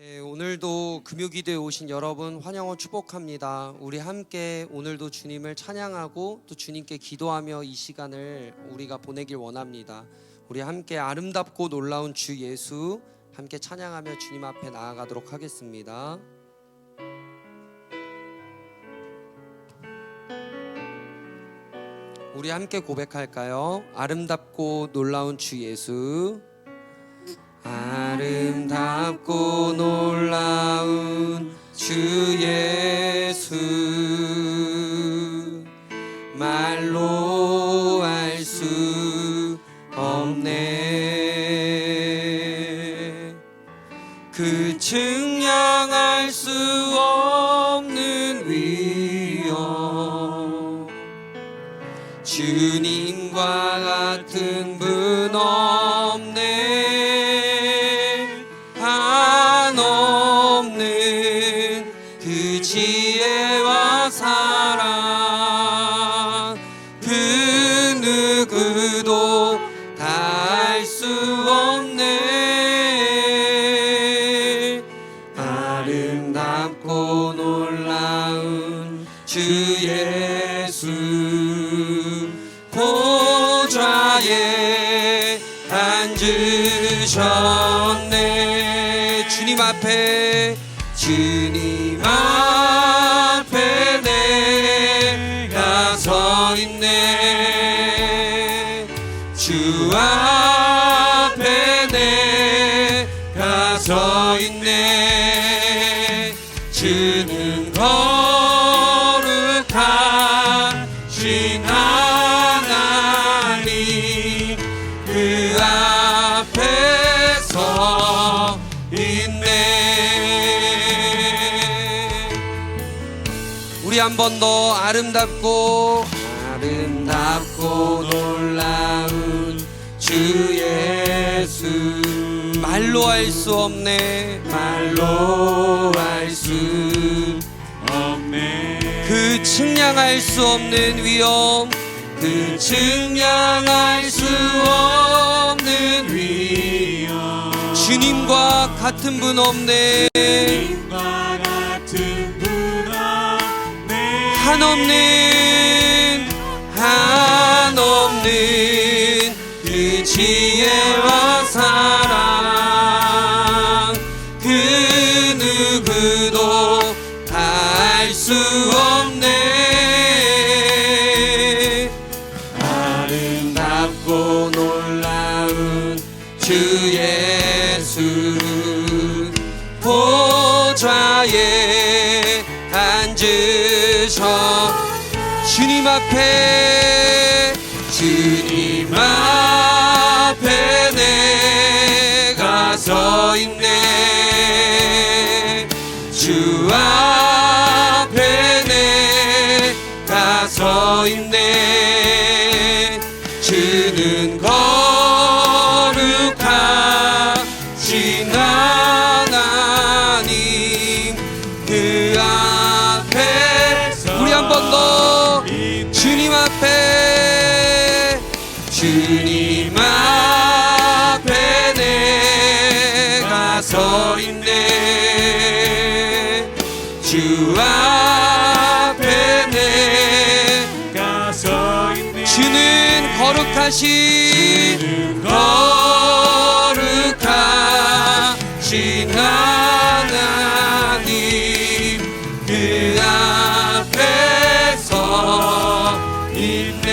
네, 오늘도 금요기도에 오신 여러분 환영을 축복합니다. 우리 함께 오늘도 주님을 찬양하고 또 주님께 기도하며 이 시간을 우리가 보내길 원합니다. 우리 함께 아름답고 놀라운 주 예수 함께 찬양하며 주님 앞에 나아가도록 하겠습니다. 우리 함께 고백할까요? 아름답고 놀라운 주 예수 아름답고 놀라운 주 예수. 말로 알 수 없네. 그 증량할 수 앉으셨네. 주님 앞에 주님 앞에 수 말로 할 수 없네. 말로 할 수 없네. 그 측량할 수 없는 위엄 그 측량할 수 없는 위엄 주님과 같은 분 없네. 주님과 같은 분 없네. 한없는 한없는. 그 지혜와 주 예수 보좌에 앉으셔 주님 앞에 서 있네. 주 앞에 내가 서 있네. 주는 거룩하신 주는 거룩하신 하나님. 그 앞에 서 있네.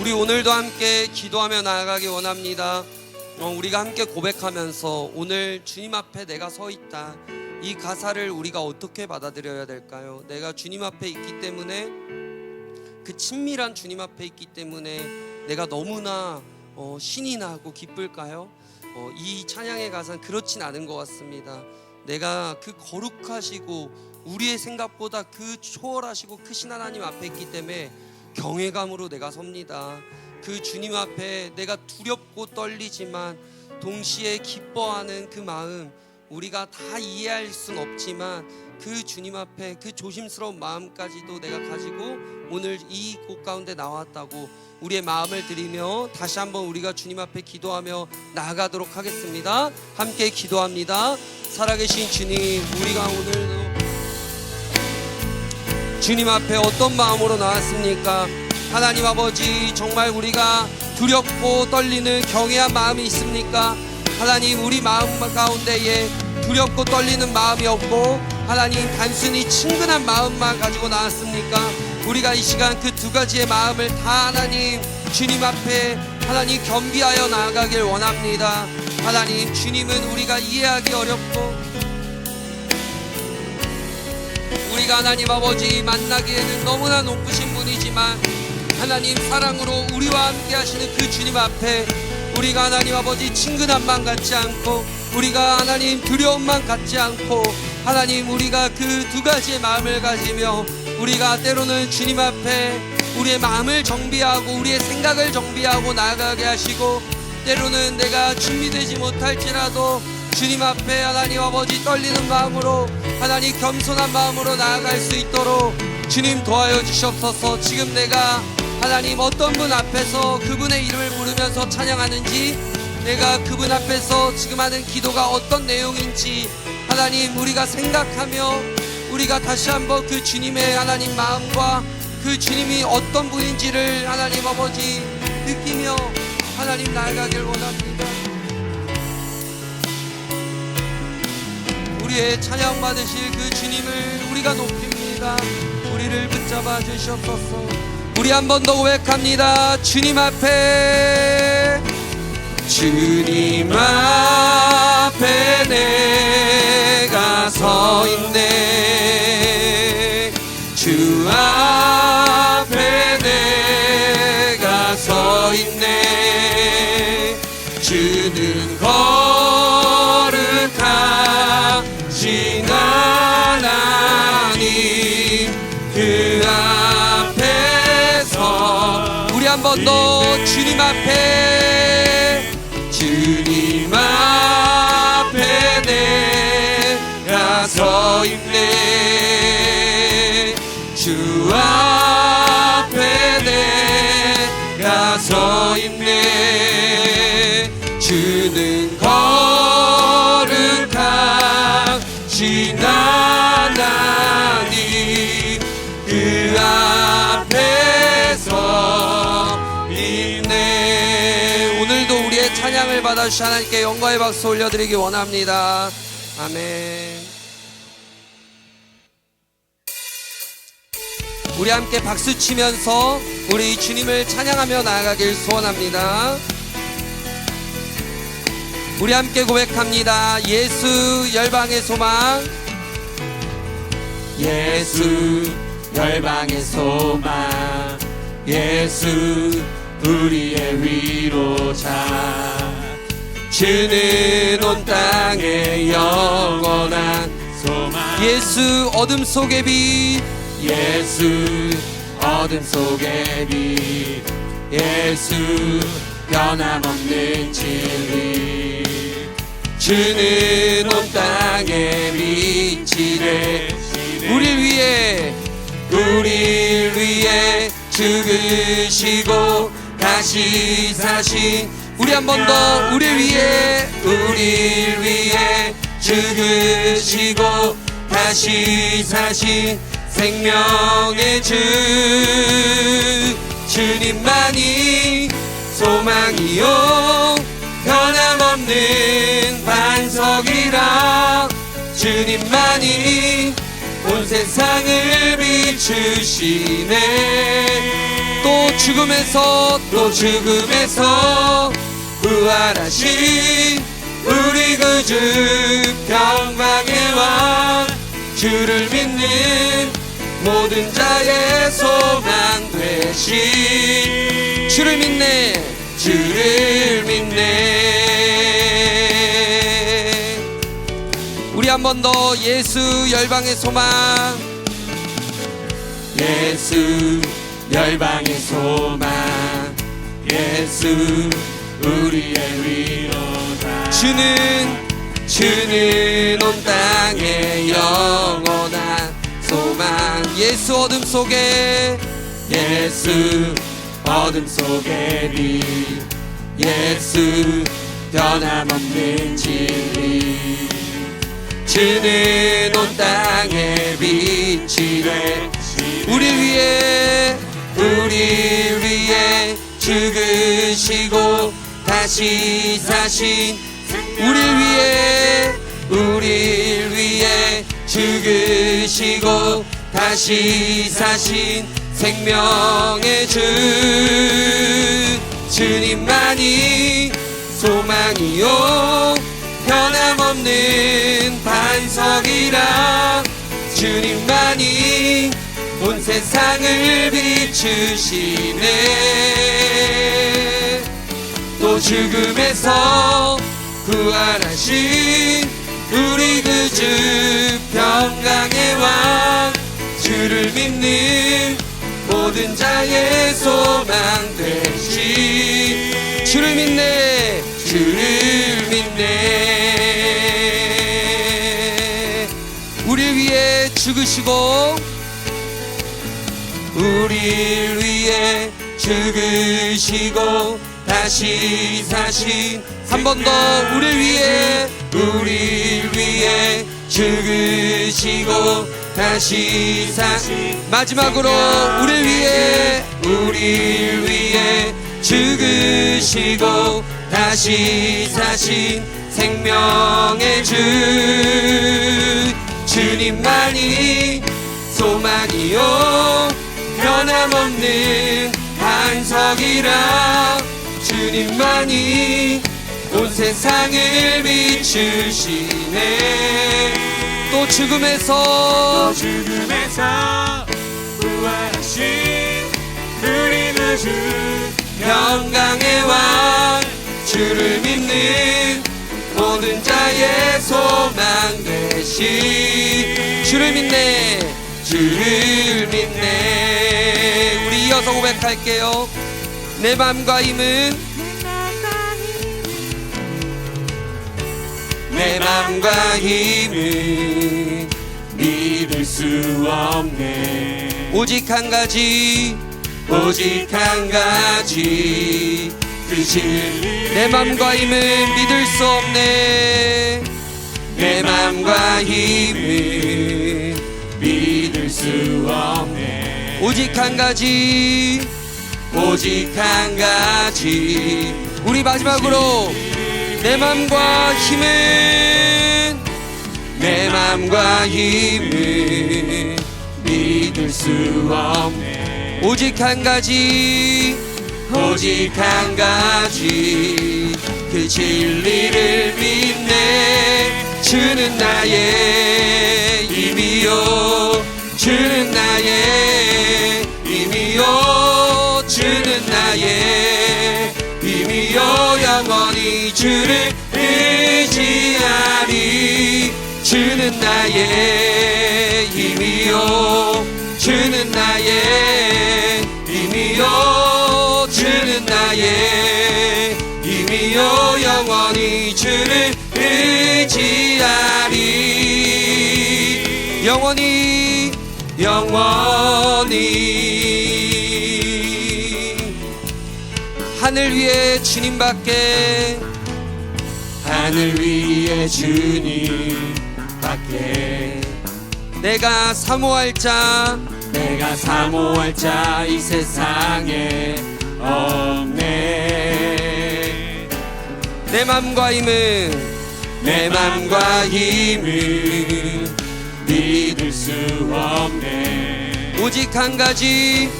우리 오늘도 함께 기도하며 나아가기 원합니다. 어, 우리가 함께 고백하면서 오늘 주님 앞에 내가 서 있다 이 가사를 우리가 어떻게 받아들여야 될까요? 내가 주님 앞에 있기 때문에 그 친밀한 주님 앞에 있기 때문에 내가 너무나 어, 신이 나고 기쁠까요? 어, 이 찬양의 가사는 그렇진 않은 것 같습니다. 내가 그 거룩하시고 우리의 생각보다 그 초월하시고 크신 하나님 앞에 있기 때문에 경외감으로 내가 섭니다. 그 주님 앞에 내가 두렵고 떨리지만 동시에 기뻐하는 그 마음 우리가 다 이해할 순 없지만 그 주님 앞에 그 조심스러운 마음까지도 내가 가지고 오늘 이 곳 가운데 나왔다고 우리의 마음을 드리며 다시 한번 우리가 주님 앞에 기도하며 나아가도록 하겠습니다. 함께 기도합니다. 살아계신 주님, 우리가 오늘도 주님 앞에 어떤 마음으로 나왔습니까? 하나님 아버지 정말 우리가 두렵고 떨리는 경외한 마음이 있습니까? 하나님 우리 마음 가운데에 두렵고 떨리는 마음이 없고 하나님 단순히 친근한 마음만 가지고 나왔습니까? 우리가 이 시간 그 두 가지의 마음을 다 하나님 주님 앞에 하나님 겸비하여 나아가길 원합니다. 하나님 주님은 우리가 이해하기 어렵고 우리가 하나님 아버지 만나기에는 너무나 높으신 분이지만 하나님 사랑으로 우리와 함께 하시는 그 주님 앞에 우리가 하나님 아버지 친근함만 갖지 않고 우리가 하나님 두려움만 갖지 않고 하나님 우리가 그 두 가지의 마음을 가지며 우리가 때로는 주님 앞에 우리의 마음을 정비하고 우리의 생각을 정비하고 나아가게 하시고 때로는 내가 준비되지 못할지라도 주님 앞에 하나님 아버지 떨리는 마음으로 하나님 겸손한 마음으로 나아갈 수 있도록 주님 도와여 주시옵소서. 지금 내가 하나님 어떤 분 앞에서 그분의 이름을 부르면서 찬양하는지 내가 그분 앞에서 지금 하는 기도가 어떤 내용인지 하나님 우리가 생각하며 우리가 다시 한번 그 주님의 하나님 마음과 그 주님이 어떤 분인지를 하나님 아버지 느끼며 하나님 나아가길 원합니다. 우리의 찬양 받으실 그 주님을 우리가 높입니다. 우리를 붙잡아 주시옵소서. 우리 한 번 더 고백합니다. 주님 앞에. 주님 앞에 내가 서 있네. 주 앞에 내가 서 있네. 주는 번 더 주님 앞에 주님 앞에 내가 서 있네. 주 앞에 내가 서 있네. 주는 받아주신 하나님께 영광의 박수 올려드리기 원합니다. 아멘. 우리 함께 박수 치면서 우리 주님을 찬양하며 나아가길 소원합니다. 우리 함께 고백합니다. 예수 열방의 소망. 예수 열방의 소망. 예수 우리의 위로자 주는 온 땅의 영원한 소망. 예수 어둠 속의 빛 예수 어둠 속의 빛 예수 변함없는 진리. 주는 온 땅의 빛이래 우리 위해 우리 위해 죽으시고 다시 사신 우리 한 번 더 우리 위해 우리 위해 죽으시고 다시 사신 생명의 주 주님만이 소망이요. 변함없는 반석이라 주님만이 온 세상을 비추시네 또 죽음에서 또 죽음에서 부활하신 우리 구주 평강의 왕 주를 믿는 모든 자의 소망 되신 주를 믿네. 주를 믿네. 우리 한 번 더 예수 열방의 소망. 예수 열방의 소망. 예수 우리의 위로다 주는 주는 온 땅에 영원한 소망. 예수 어둠 속에 예수 어둠 속에 빛 예수 변함없는 진리. 주는 온 땅에 빛이 돼 우리 위해 우리 위해 죽으시고 다시 사신 우리 위해 우리 위해 죽으시고 다시 사신 생명의 주 주님만이 소망이요. 변함없는 반석이라 주님만이 온 세상을 비추시네 또 죽음에서 부활하신 우리 그주 평강의 왕 주를 믿는 모든 자의 소망 되시 주를 믿네 주를 믿네. 우리 위해 죽으시고 우리 위해 죽으시고 다시 사신 한번 더 우리 위해 우리 위해 죽으시고 다시 사신 마지막으로 우리 위해 우리 위해 죽으시고 다시 사신 생명의 주 주님만이 소망이요. 변함없는 반석이라 주님만이 온 세상을 비추시네. 또 죽음에서 죽음에서 부활하신 우리 구주 평강의 왕 주를 믿는 모든 자의 소망 되시 주를 믿네. 주를 믿네. 우리 이어서 고백할게요. 내 맘과 힘은 내 맘과 힘은 믿을 수 없네. 오직 한 가지 오직 한 가지 그 진리 내 맘과 힘은 믿을 수 없네. 내 맘과 힘은 믿을 수 없네. 오직 한 가지 오직 한 가지 우리 마지막으로 내 맘과 힘은 내 맘과 힘은 믿을 수 없네. 오직 한 가지 오직 한 가지. 그 진리를 믿네. 주는 나의 힘이요. 주는 나의 힘이요. 주는 나의 힘이요 영원히 주를 의지하리. 주는 나의 힘이요. 주는 나의 힘이요. 주는 나의 힘이요. 영원히 주를 의지하리. 영원히 영원히. 하늘 위에 주님밖에. 하늘 위에 주님 밖에. 내가 사모할 자. 내가 사모할 자 이 세상에 없네. 내 맘과 힘은 내 맘과 힘은 믿을 수 없네. 오직 한 가지.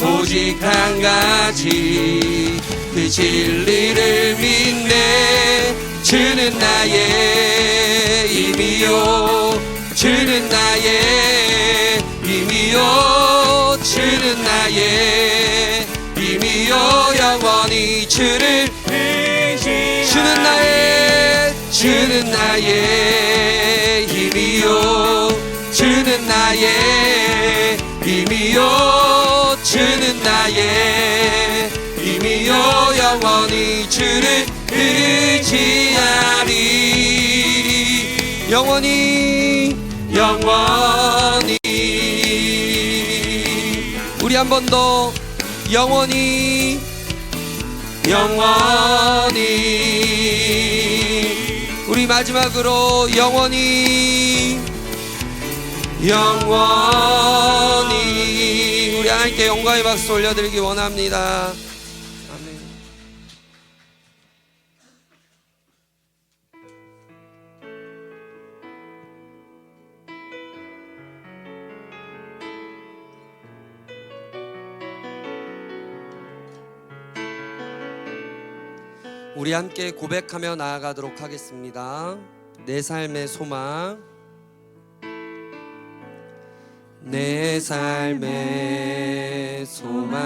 오직 한 가지 그 진리를 믿네. 주는 나의 힘이요. 주는 나의 힘이요. 주는 나의 힘이요. 영원히 주를 주는 나의 주는 나의 힘이요. 주는 나의 힘이요. 주는 나의 영원히 주를 의지하리 영원히 영원히. 우리 한 번 더. 영원히 영원히. 우리 마지막으로 영원히 영원히. 우리 하나님께 영광의 박수 올려드리기 원합니다. 우리 함께 고백하며 나아가도록 하겠습니다. 내 삶의 소망. 내 삶의 소망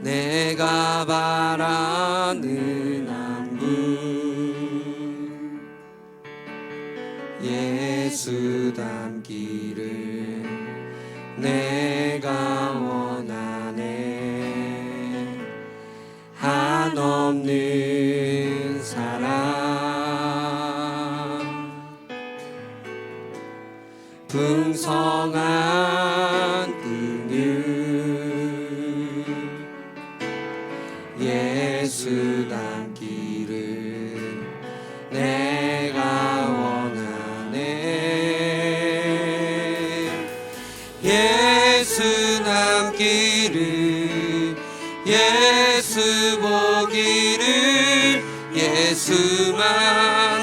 내가 바라는 한 분 예수 풍성한 긍휼 예수 닮기를 내가 원하네. 예수 닮기를 예수 보기를 예수만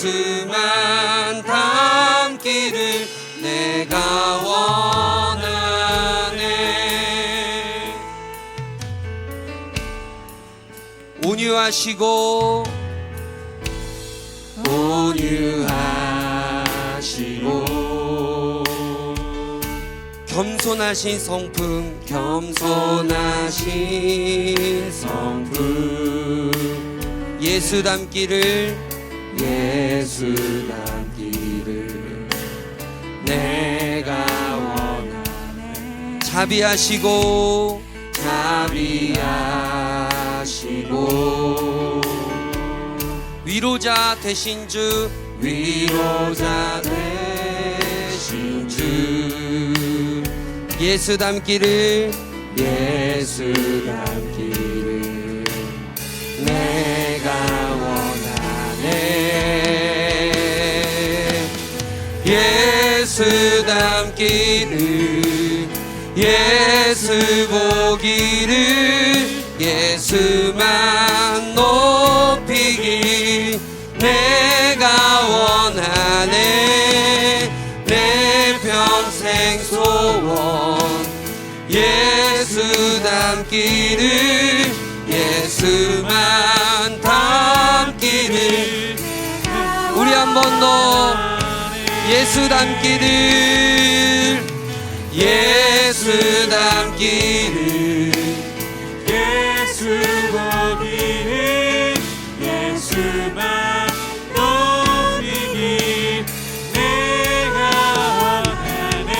예수만 닮기를 내가 원하네. 온유하시고 온유하시고 겸손하신 성품 겸손하신 성품. 예수 닮기를 예수 닮기를 내가 원하네. 자비하시고 자비하시고 위로자 되신 주. 위로자 되신 주. 예수 닮기를 예수 닮기를 예수 닮기를 예수 보기를 예수만 더 예수 닮기를 예수 닮기를. 예수 보기를 예수만 높이기 내가 원하네.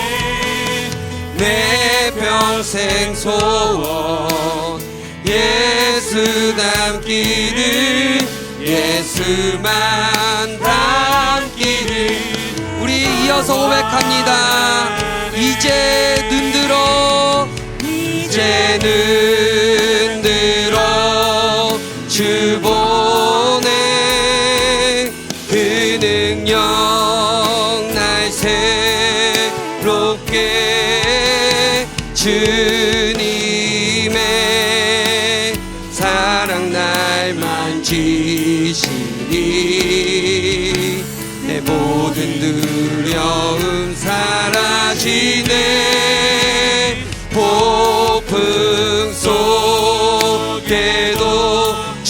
내 평생 소원 예수 닮기를 예수만 이어서 고백합니다. 이제 눈 들어 이제 눈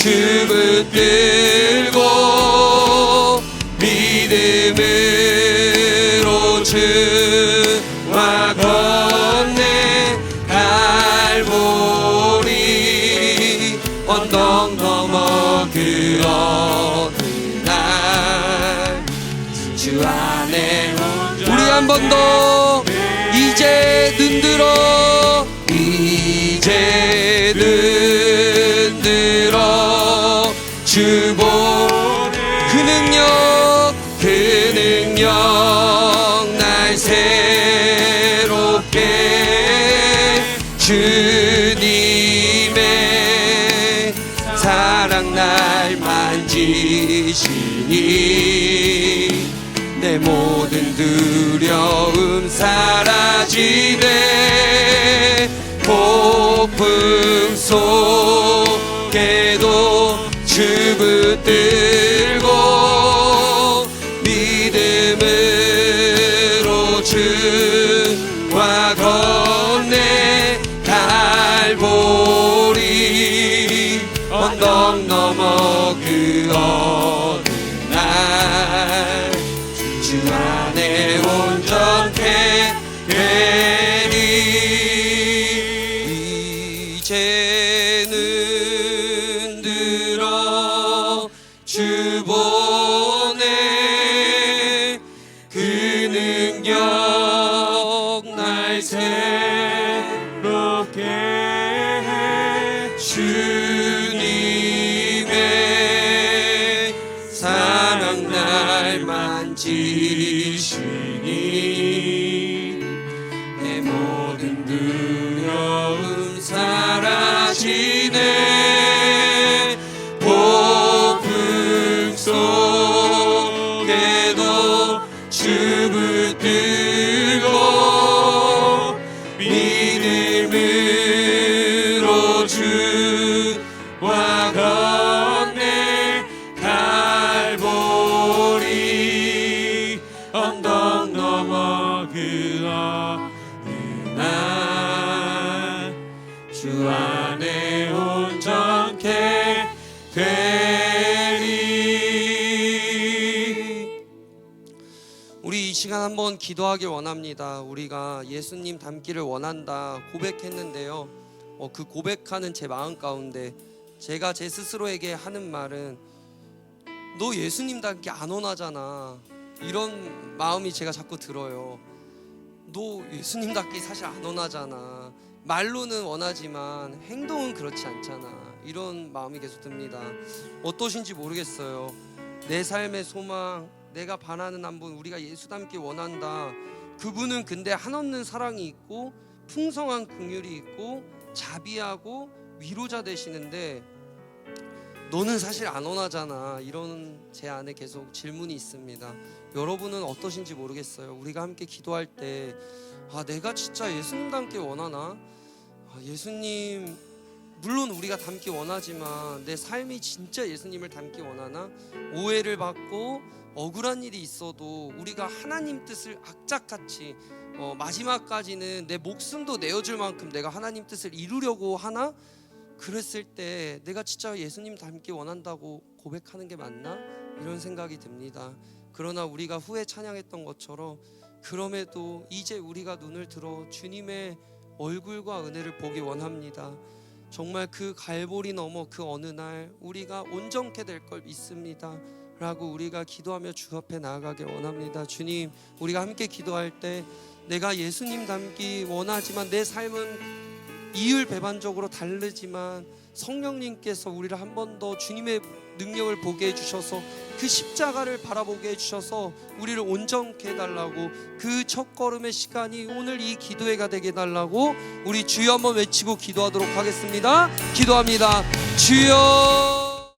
주 붙들고 믿음으로 주와 건네 갈보리 언덕 넘어 그 어느 날주 안에 우리 한 번 더 이제 눈 들어 이제 눈 주보 그 능력 그 능력 날 새롭게 주님의 사랑 날 만지시니 내 모든 두려움 사라지네 폭풍 속에도 주붙들 주 보 한번 기도하길 원합니다. 우리가 예수님 닮기를 원한다 고백했는데요. 어, 그 고백하는 제 마음 가운데 제가 제 스스로에게 하는 말은 너 예수님 닮기 안 원하잖아. 이런 마음이 제가 자꾸 들어요. 너 예수님 닮기 사실 안 원하잖아. 말로는 원하지만 행동은 그렇지 않잖아. 이런 마음이 계속 듭니다. 어떠신지 모르겠어요. 내 삶의 소망, 내가 바라는 한 분, 우리가 예수 닮기 원한다. 그분은 근데 한없는 사랑이 있고 풍성한 긍휼이 있고 자비하고 위로자 되시는데 너는 사실 안 원하잖아. 이런 제 안에 계속 질문이 있습니다. 여러분은 어떠신지 모르겠어요. 우리가 함께 기도할 때 아, 내가 진짜 예수님 닮기 원하나? 아, 예수님 물론 우리가 닮기 원하지만 내 삶이 진짜 예수님을 닮기 원하나? 오해를 받고 억울한 일이 있어도 우리가 하나님 뜻을 악착같이 어, 마지막까지는 내 목숨도 내어줄 만큼 내가 하나님 뜻을 이루려고 하나? 그랬을 때 내가 진짜 예수님 닮기 원한다고 고백하는 게 맞나? 이런 생각이 듭니다. 그러나 우리가 후에 찬양했던 것처럼 그럼에도 이제 우리가 눈을 들어 주님의 얼굴과 은혜를 보기 원합니다. 정말 그 갈보리 넘어 그 어느 날 우리가 온전케 될 걸 믿습니다. 라고 우리가 기도하며 주 앞에 나아가길 원합니다. 주님, 우리가 함께 기도할 때 내가 예수님 닮기 원하지만 내 삶은 이율 배반적으로 다르지만 성령님께서 우리를 한 번 더 주님의 능력을 보게 해주셔서 그 십자가를 바라보게 해주셔서 우리를 온전케 해달라고 그 첫 걸음의 시간이 오늘 이 기도회가 되게 해달라고 우리 주여 한번 외치고 기도하도록 하겠습니다. 기도합니다. 주여